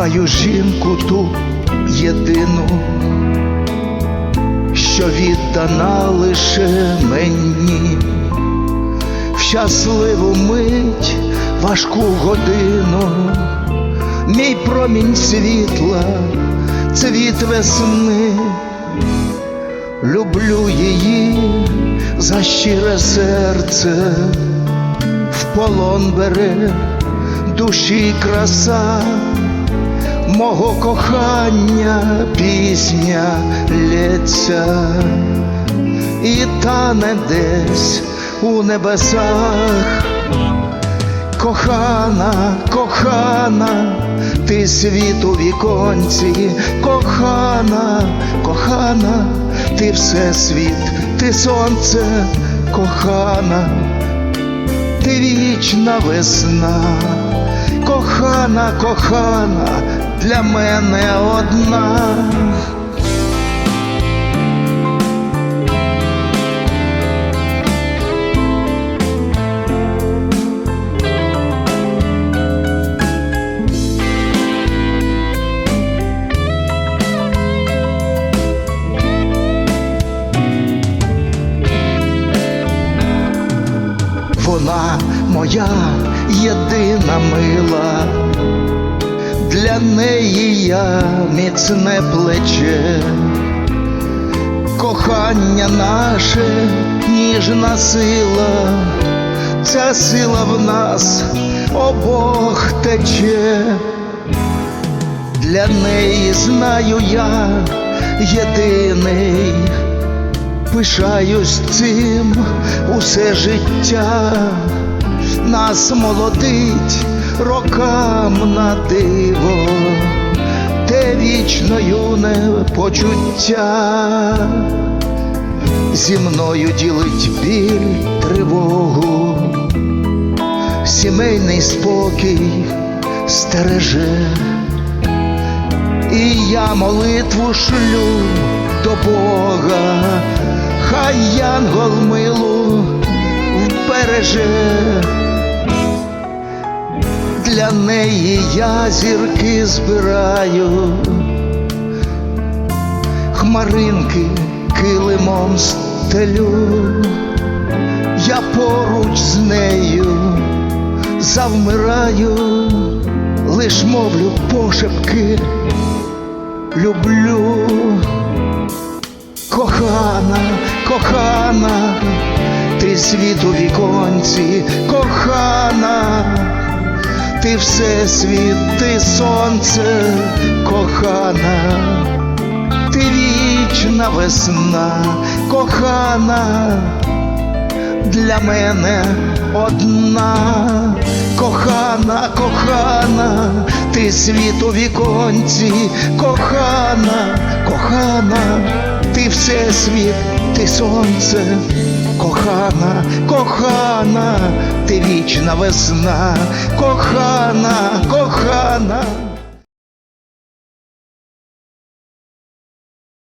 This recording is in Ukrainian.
Кохаю жінку ту єдину, що віддана лише мені, в щасливу мить, важку годину, мій промінь світла, цвіт весни, люблю її за щире серце, в полон бере душі краса мого кохання пісня лється і тане десь у небесах. Кохана, кохана, ти світ у віконці, кохана, кохана, ти все світ, ти сонце, кохана, ти вічна весна, кохана, кохана, для мене одна. Вона моя єдина мила, для неї я міцне плече, кохання наше ніжна сила, ця сила в нас обох тече, для неї знаю я єдиний. Пишаюсь цим усе життя, нас молодить рокам на диво, те вічно юне почуття, зі мною ділить біль тривогу, сімейний спокій стереже, і я молитву шлю до Бога, хай янгол милу вбереже, для неї я зірки збираю, хмаринки килимом стелю, я поруч з нею завмираю, лиш мовлю пошепки, люблю. Кохана, кохана, ти світ у віконці, кохана, ти все світ, ти сонце, кохана, ти вічна весна, кохана, для мене одна, кохана, кохана, ти світ у віконці, кохана, кохана, ти все світ, ти сонце, кохана, кохана, ти вічна весна, кохана, кохана.